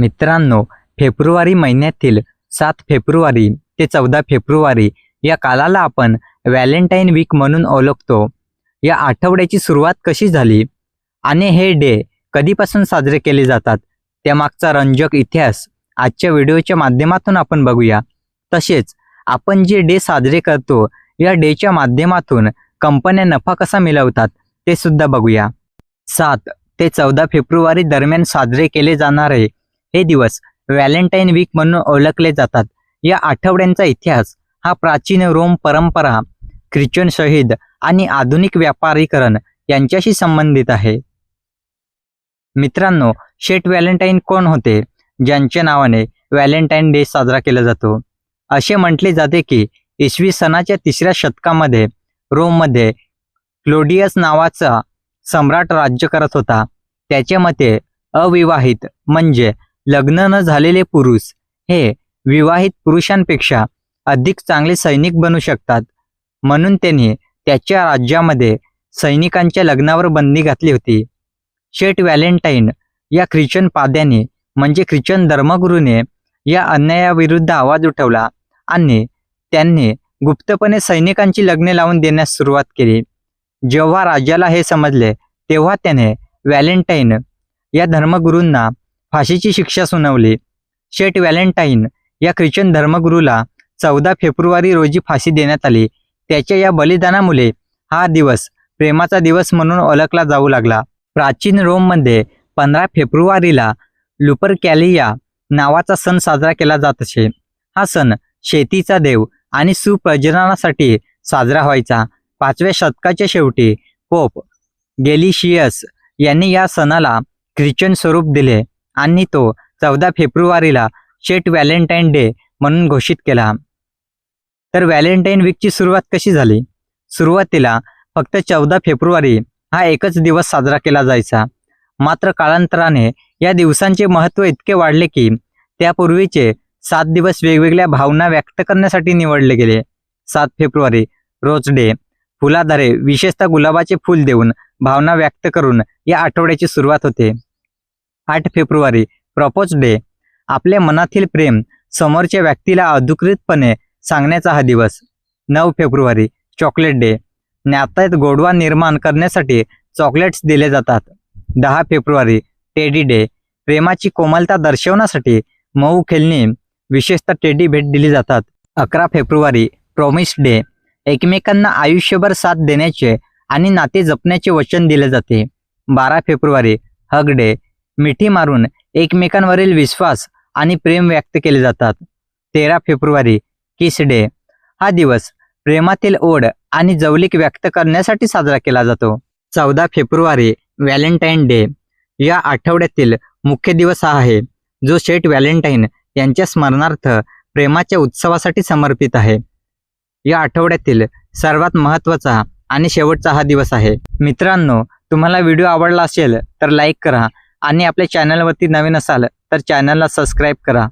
मित्रांनो फेब्रुवारी महिन्यातील सात फेब्रुवारी ते चौदा फेब्रुवारी या कालाला आपण व्हॅलेंटाईन वीक म्हणून ओळखतो. या आठवड्याची सुरुवात कशी झाली? आणि हे डे कधीपासून साजरे केले जातात? त्यामागचा रंजक इतिहास आजच्या व्हिडिओच्या माध्यमातून आपण बघूया. तसेच आपण जे डे साजरे करतो या डेच्या माध्यमातून कंपन्या नफा कसा मिळवतात ते सुद्धा बघूया. सात ते चौदा फेब्रुवारी दरम्यान साजरे केले जाणारे हे दिवस व्हॅलेंटाईन वीक म्हणून ओळखले जातात. या आठवड्यांचा इतिहास हा प्राचीन रोम परंपरा ख्रिश्चन शहीद आणि आधुनिक व्यापारीकरण यांच्याशी संबंधित आहे. मित्रांनो शेट व्हॅलेंटाईन कोण होते? ज्यांच्या नावाने व्हॅलेंटाईन डे साजरा केला जातो. असे म्हटले जाते की इसवी सणाच्या तिसऱ्या शतकामध्ये रोममध्ये क्लोडियस नावाचा सम्राट राज्य करत होता. त्याच्या मते अविवाहित म्हणजे लग्न न झालेले पुरुष हे विवाहित पुरुषांपेक्षा अधिक चांगले सैनिक बनू शकतात. म्हणून त्यांनी त्याच्या राज्यामध्ये सैनिकांच्या लग्नावर बंदी घातली होती. शेट व्हॅलेंटाईन या ख्रिश्चन पाद्याने म्हणजे ख्रिश्चन धर्मगुरूने या अन्यायाविरुद्ध आवाज उठवला आणि त्यांनी गुप्तपणे सैनिकांची लग्ने लावून देण्यास सुरुवात केली. जेव्हा राजाला हे समजले तेव्हा त्याने व्हॅलेंटाईन या धर्मगुरूंना फाशीची शिक्षा सुनावली. शेट व्हॅलेंटाईन या ख्रिश्चन धर्मगुरूला चौदा फेब्रुवारी रोजी फाशी देण्यात आली. त्याच्या या बलिदानामुळे हा दिवस प्रेमाचा दिवस म्हणून ओळखला जाऊ लागला. प्राचीन रोममध्ये पंधरा फेब्रुवारीला लुपरकॅलिया नावाचा सण साजरा केला जात असे. हा सण शेतीचा देव आणि सुप्रजननासाठी साजरा व्हायचा. पाचव्या शतकाच्या शेवटी पोप गेलिशियस यांनी या सणाला ख्रिश्चन स्वरूप दिले. आणि तो चौदा फेब्रुवारीला शेट व्हॅलेंटाईन डे म्हणून घोषित केला. तर व्हॅलेंटाईन वीकची सुरुवात कशी झाली? सुरुवातीला फक्त चौदा फेब्रुवारी हा एकच दिवस साजरा केला जायचा. मात्र कालांतराने या दिवसांचे महत्त्व इतके वाढले की त्यापूर्वीचे सात दिवस वेगवेगळ्या भावना व्यक्त करण्यासाठी निवडले गेले. सात फेब्रुवारी रोज डे फुलाधारे विशेषतः गुलाबाचे फूल देऊन भावना व्यक्त करून या आठवड्याची सुरुवात होते. आठ फेब्रुवारी प्रपोज डे. आपल्या मनातील प्रेम समोरच्या व्यक्तीला अधिकृतपणे सांगण्याचा हा दिवस. नऊ फेब्रुवारी चॉकलेट डे. नात्यात गोडवा निर्माण करण्यासाठी चॉकलेट्स दिले जातात. दहा फेब्रुवारी टेडी डे. प्रेमाची कोमलता दर्शवण्यासाठी मऊ खेळणी विशेषतः टेडी भेट दिली जातात. अकरा फेब्रुवारी प्रॉमिस डे. एकमेकांना आयुष्यभर साथ देण्याचे आणि नाते जपण्याचे वचन दिले जाते. बारा फेब्रुवारी हग डे. मिठी मारून एकमेकांवरील विश्वास आणि प्रेम व्यक्त केले जातात. तेरा फेब्रुवारी किस डे? हा दिवस प्रेमातील ओढ आणि जवलिक व्यक्त करण्यासाठी साजरा केला जातो. चौदा फेब्रुवारी व्हॅलेंटाईन डे. या आठवड्यातील मुख्य दिवस हा आहे जो शेट व्हॅलेंटाईन यांच्या स्मरणार्थ प्रेमाच्या उत्सवासाठी समर्पित आहे. या आठवड्यातील सर्वात महत्त्वाचा आणि शेवटचा हा दिवस आहे. मित्रांनो तुम्हाला व्हिडिओ आवडला असेल तर लाईक करा आणि आपल्या चॅनलवरती नवीन असाल तर चॅनलला सबस्क्राईब करा.